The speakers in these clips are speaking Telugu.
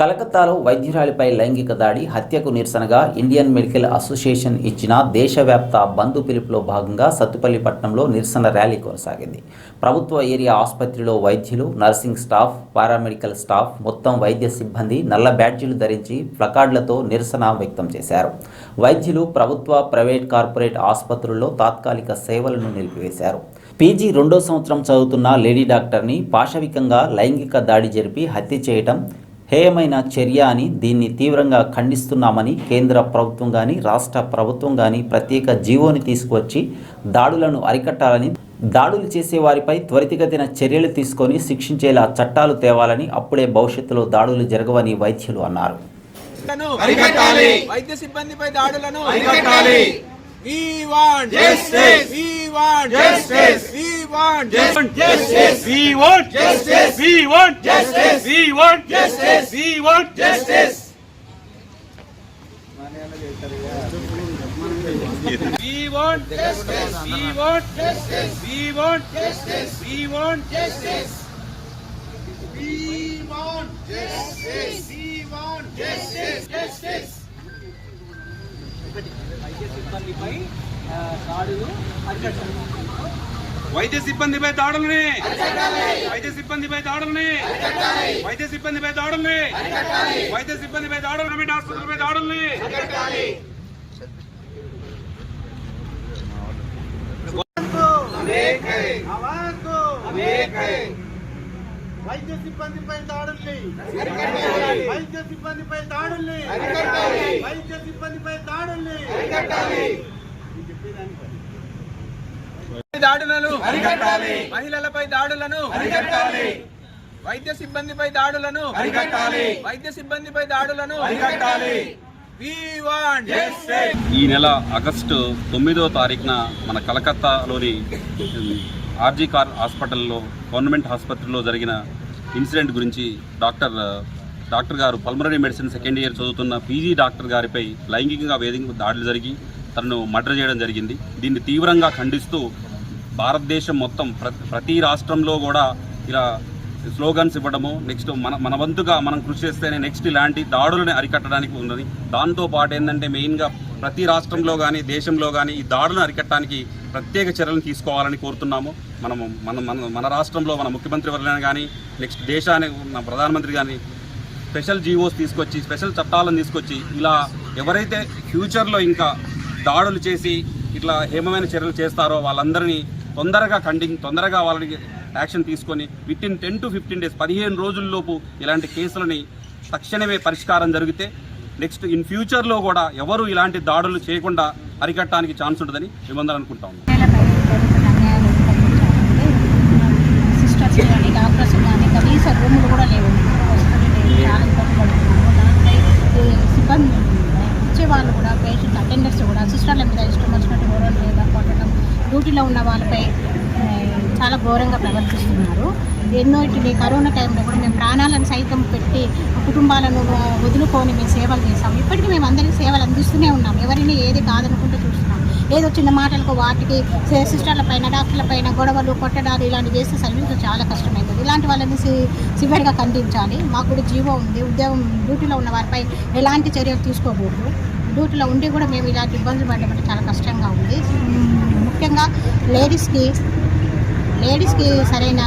కలకత్తాలో వైద్యురాలిపై లైంగిక దాడి హత్యకు నిరసనగా ఇండియన్ మెడికల్ అసోసియేషన్ ఇచ్చిన దేశవ్యాప్త బంధు పిలుపులో భాగంగా సత్తుపల్లి పట్టణంలో నిరసన ర్యాలీ కొనసాగింది. ప్రభుత్వ ఏరియా ఆసుపత్రిలో వైద్యులు నర్సింగ్ స్టాఫ్ పారామెడికల్ స్టాఫ్ మొత్తం వైద్య సిబ్బంది నల్ల బ్యాడ్జీలు ధరించి ప్లకార్డులతో నిరసన వ్యక్తం చేశారు. వైద్యులు ప్రభుత్వ ప్రైవేట్ కార్పొరేట్ ఆసుపత్రుల్లో తాత్కాలిక సేవలను నిలిపివేశారు. పీజీ రెండో సంవత్సరం చదువుతున్న లేడీ డాక్టర్ని పాశవికంగా లైంగిక దాడి జరిపి హత్య చేయటం హేయమైన చర్య అని దీన్ని తీవ్రంగా ఖండిస్తున్నామని కేంద్ర ప్రభుత్వం కానీ రాష్ట్ర ప్రభుత్వం కానీ ప్రత్యేక జీవోని తీసుకువచ్చి దాడులను అరికట్టాలని దాడులు చేసే వారిపై త్వరితగతిన చర్యలు తీసుకొని శిక్షించేలా చట్టాలు తేవాలని అప్పుడే భవిష్యత్తులో దాడులు జరగవని వైద్యులు అన్నారు. వైద్య సిబ్బందిపై దాడులను అరికట్టాలి. We want Justice. We want Justice. We want Justice. We want Justice. We want Justice. We want Justice. We want Justice. We want justice. We want justice. We want justice. We want justice. We want justice. We want justice. Justice. వైద్య సిబ్బందిపై దాడులని! వైద్య సిబ్బందిపై దాడులని! వైద్య సిబ్బందిపై దాడులని! వైద్య సిబ్బందిపై దాడులు ప్రైవేట్ ఆసుపత్రులపై దాడులని! వైద్య సిబ్బందిపై దాడుల్ని! వైద్య సిబ్బందిపై దాడుల్ని! వైద్య సిబ్బందిపై దాడుల్ని! దాడులను అరికట్టాలి. మహిళలపై దాడులను అరికట్టాలి. వైద్య సిబ్బందిపై దాడులను అరికట్టాలి. వైద్య సిబ్బందిపై దాడులను ఈ నెల ఆగస్టు తొమ్మిదో తారీఖున మన కలకత్తాలోని ఆర్జీ కార్ హాస్పిటల్లో గవర్నమెంట్ ఆసుపత్రిలో జరిగిన ఇన్సిడెంట్ గురించి డాక్టర్ డాక్టర్ గారు పల్మనరీ మెడిసిన్ సెకండ్ ఇయర్ చదువుతున్న పీజీ డాక్టర్ గారిపై లైంగికంగా వేధింపు దాడులు జరిగి తనను మర్డర్ చేయడం జరిగింది దీన్ని తీవ్రంగా ఖండిస్తూ భారతదేశం మొత్తం ప్రతి ప్రతి రాష్ట్రంలో కూడా ఇలా స్లోగన్స్ ఇవ్వడము నెక్స్ట్ మన మన వంతుగా మనం కృషి చేస్తేనే నెక్స్ట్ ఇలాంటి దాడులను అరికట్టడానికి ఉన్నది దాంతో పాటు ఏంటంటే మెయిన్గా ప్రతి రాష్ట్రంలో కానీ దేశంలో కానీ ఈ దాడులను అరికట్టడానికి ప్రత్యేక చర్యలను తీసుకోవాలని కోరుతున్నాము. మనము మన మన మన రాష్ట్రంలో మన ముఖ్యమంత్రి వర్లని కానీ నెక్స్ట్ దేశానికి ఉన్న ప్రధానమంత్రి కానీ స్పెషల్ జీవోస్ తీసుకొచ్చి స్పెషల్ చట్టాలను తీసుకొచ్చి ఇలా ఎవరైతే ఫ్యూచర్లో ఇంకా దాడులు చేసి ఇట్లా హేమమైన చర్యలు చేస్తారో వాళ్ళందరినీ తొందరగా ఖండింగ్ తొందరగా వాళ్ళని యాక్షన్ తీసుకొని within ten to fifteen days పదిహేను రోజుల్లోపు ఇలాంటి కేసులని తక్షణమే పరిష్కారం జరిగితే నెక్స్ట్ ఇన్ ఫ్యూచర్లో కూడా ఎవరు ఇలాంటి దాడులు చేయకుండా అరికట్టడానికి ఛాన్స్ ఉంటుందని మేమందరం అనుకుంటాం. సిస్టర్స్ కానీ డాక్టర్స్ కానీ కనీస రూములు కూడా లేవు. డ్యూటీలో ఉన్న వాళ్ళపై చాలా ఘోరంగా ప్రవర్తిస్తున్నారు. ఎన్నో ఇటువంటి కరోనా టైంలో కూడా మేము ప్రాణాలను సైతం పెట్టి కుటుంబాలను వదులుకొని మేము సేవలు చేస్తాం ఇప్పటికీ మేము అందరికీ సేవలు అందిస్తూనే ఉన్నాం. ఎవరిని ఏది కాదనుకుంటూ చూస్తున్నాం. ఏదో చిన్న మాటలకు వాటికి సే- సిస్టర్ల పైన డాక్టర్ల పైన గొడవలు కొట్టడాలు ఇలాంటివి చేస్తే సర్వీస్ చాలా కష్టమవుతుంది ఇలాంటి వాళ్ళని సి సివియర్గా ఖండించాలి. మాకు కూడా జీవో ఉంది ఉద్యోగం డ్యూటీలో ఉన్న వారిపై ఎలాంటి చర్యలు తీసుకోకూడదు. డ్యూటీలో ఉండి కూడా మేము ఇలాంటి ఇబ్బందులు పడడం చాలా కష్టంగా ఉంది. ముఖ్యంగా లేడీస్కి లేడీస్కి సరైన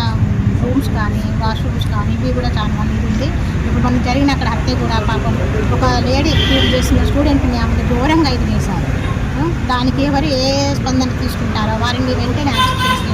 రూమ్స్ కానీ వాష్రూమ్స్ కానీ ఇవి కూడా చాలా మంది ఉంది. ఇప్పుడు మనం జరిగిన అక్కడ హత్య కూడా పాపం ఒక లేడీ చేసిన స్టూడెంట్ని ఆమె ఘోరంగా ఇది చేశారు దానికి ఎవరు ఏ స్పందన తీసుకుంటారో వారిని వెంటనే యాక్సెప్ట్ చేసి